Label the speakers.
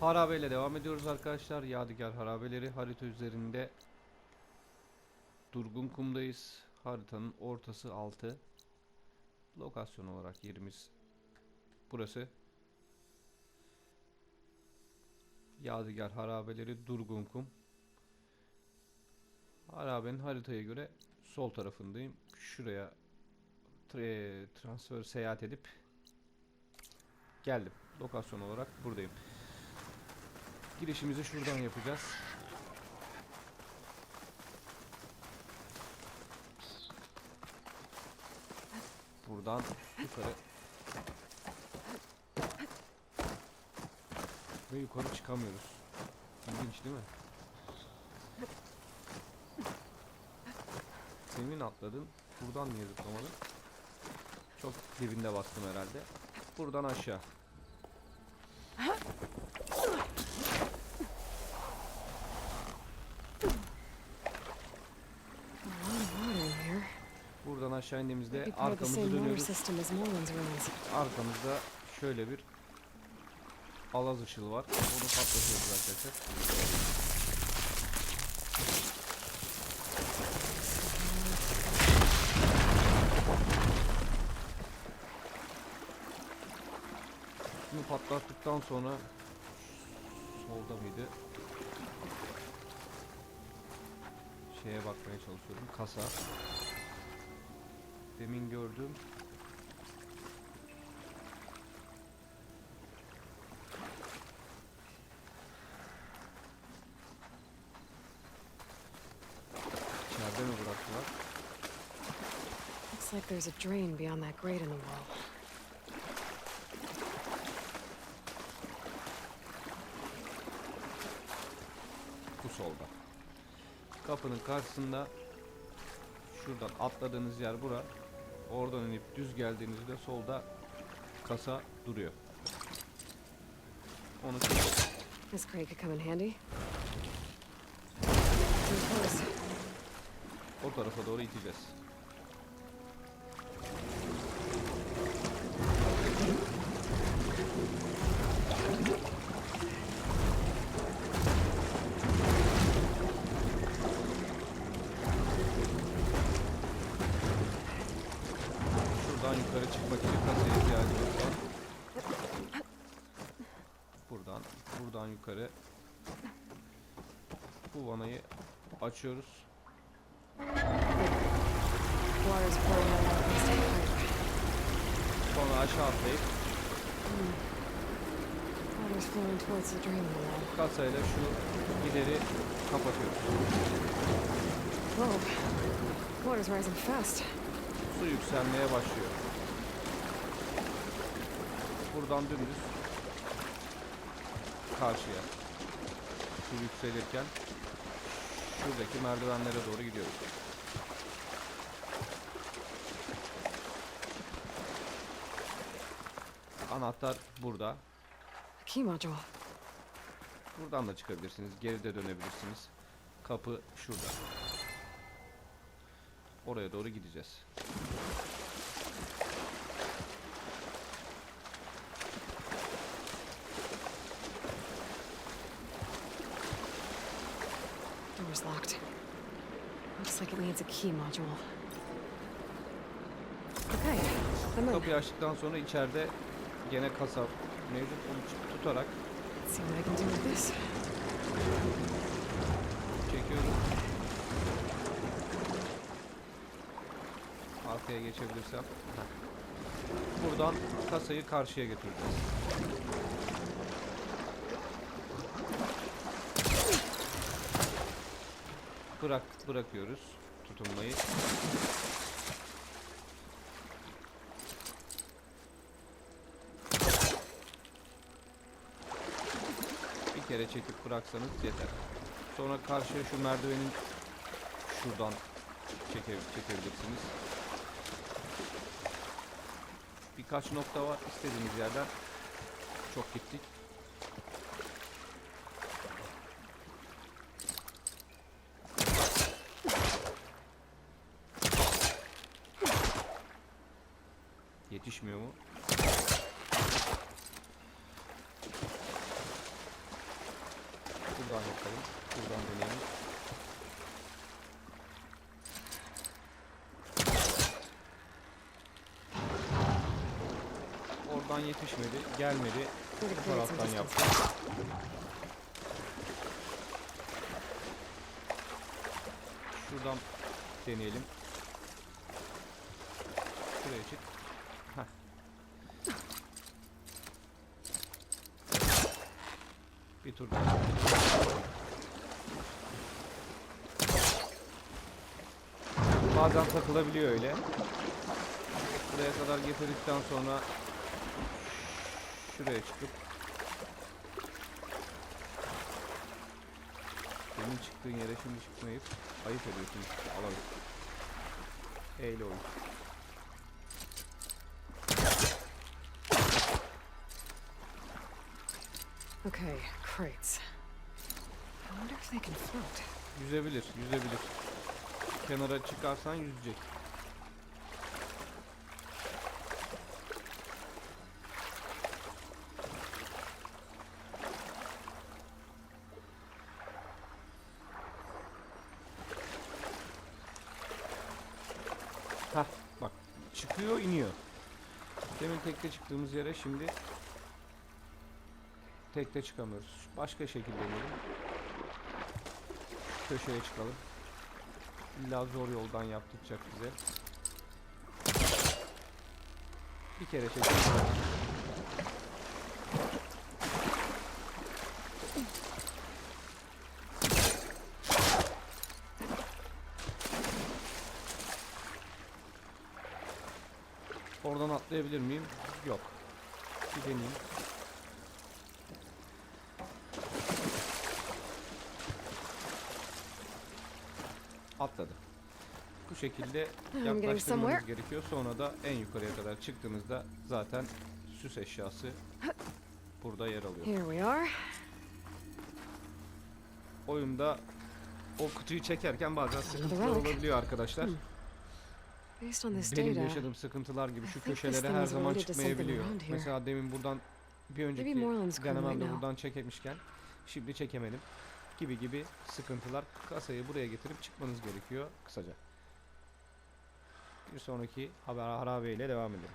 Speaker 1: Harabeyle devam ediyoruz arkadaşlar. Yadigar harabeleri harita üzerinde Durgun kumdayız. Haritanın ortası 6. Lokasyon olarak yerimiz burası. Yadigar harabeleri Durgun kum. Harabenin haritaya göre sol tarafındayım. Şuraya tra- transfer seyahat edip geldim. Lokasyon olarak buradayım. Girişimizi şuradan yapacağız. Buradan yukarı ve yukarı çıkamıyoruz. İlginç değil mi? Senin atladın. Buradan niye zıplamadın? Çok dibinde bastım herhalde. Buradan aşağı.
Speaker 2: A lot of water in here.
Speaker 1: Buradan aşağı indiğimizde arkamızı dönüyoruz. Arkamızda şöyle bir alaz ışığı var. Onu patlatıyoruz arkadaşlar. Bunu patlattıktan sonra solda mıydı? Şeye bakmaya çalışıyorum. Kasa. Demin gördüğüm İçeride mi bıraktılar?
Speaker 2: Looks like there's a drain beyond that grate in the wall.
Speaker 1: Bu solda. Kapının karşısında şuradan atladığınız yer bura. Oradan inip düz geldiğinizde solda kasa duruyor. Onu
Speaker 2: This crate could come in handy.
Speaker 1: O tarafa doğru iteceğiz. Şuradan yukarı çıkmak için kasaya ihtiyacımız var. Buradan, buradan yukarı. Bu vanayı açıyoruz. Sonra aşağı atlayıp kasayla şu gideri kapatıyoruz.
Speaker 2: Whoa. Water's rising fast.
Speaker 1: Su yükselmeye başlıyor. Buradan dümdüz karşıya. Su yükselirken şuradaki merdivenlere doğru gidiyoruz. Anahtar burada.
Speaker 2: A key module.
Speaker 1: Buradan da çıkabilirsiniz. Geri de dönebilirsiniz. Kapı şurada. Oraya doğru gideceğiz.
Speaker 2: Door's locked. Looks like it needs a key module. Okay, I'm in.
Speaker 1: Kapıyı açtıktan sonra içeride gene kasa mevcut. Onu tutarak
Speaker 2: Let's see what I can do with this.
Speaker 1: çekiyorum. Arkaya geçebilirsem. Buradan kasayı karşıya götüreceğiz. Bırak, bırakıyoruz tutunmayı. Bir kere çekip bıraksanız yeter. Sonra karşıya şu merdivenin şuradan çeke, çekebilirsiniz. Birkaç nokta var istediğiniz yerden. Çok gittik. Yetişmiyor mu? Buradan yapalım. Buradan deneyelim. Oradan yetişmedi. Gelmedi. Bu taraftan yaptı. Şuradan deneyelim. Şuraya çık. Heh. Bir tur daha. Bazen takılabiliyor öyle. Buraya kadar getirdikten sonra şuraya çıkıp senin çıktığın yere şimdi çıkmayıp ayıp ediyorsun işte alalım. Eyle oyun.
Speaker 2: Okay, crates. I wonder if they can float.
Speaker 1: Yüzebilir, yüzebilir. Kenara çıkarsan yüzecek. Çıkıyor iniyor. Demin tekte çıktığımız yere şimdi tekte çıkamıyoruz. Başka şekilde inelim. Köşeye çıkalım. İlla zor yoldan yaptıracak bize. Bir kere çekelim. Oradan atlayabilir miyim? Yok. Bir deneyeyim. Atladı. Bu şekilde
Speaker 2: somewhere.
Speaker 1: gerekiyor. Sonra da en yukarıya kadar çıktığımızda zaten süs eşyası burada yer alıyor.
Speaker 2: Here we are.
Speaker 1: Oyunda o kutuyu çekerken bazen sıkıntılar olabiliyor arkadaşlar. Benim yaşadığım sıkıntılar gibi şu köşelere her zaman çıkmayabiliyor. Mesela demin buradan bir önceki denememde buradan çekmişken şimdi çekemedim gibi gibi sıkıntılar kasayı buraya getirip çıkmanız gerekiyor kısaca. Bir sonraki haber harabe ile devam edelim.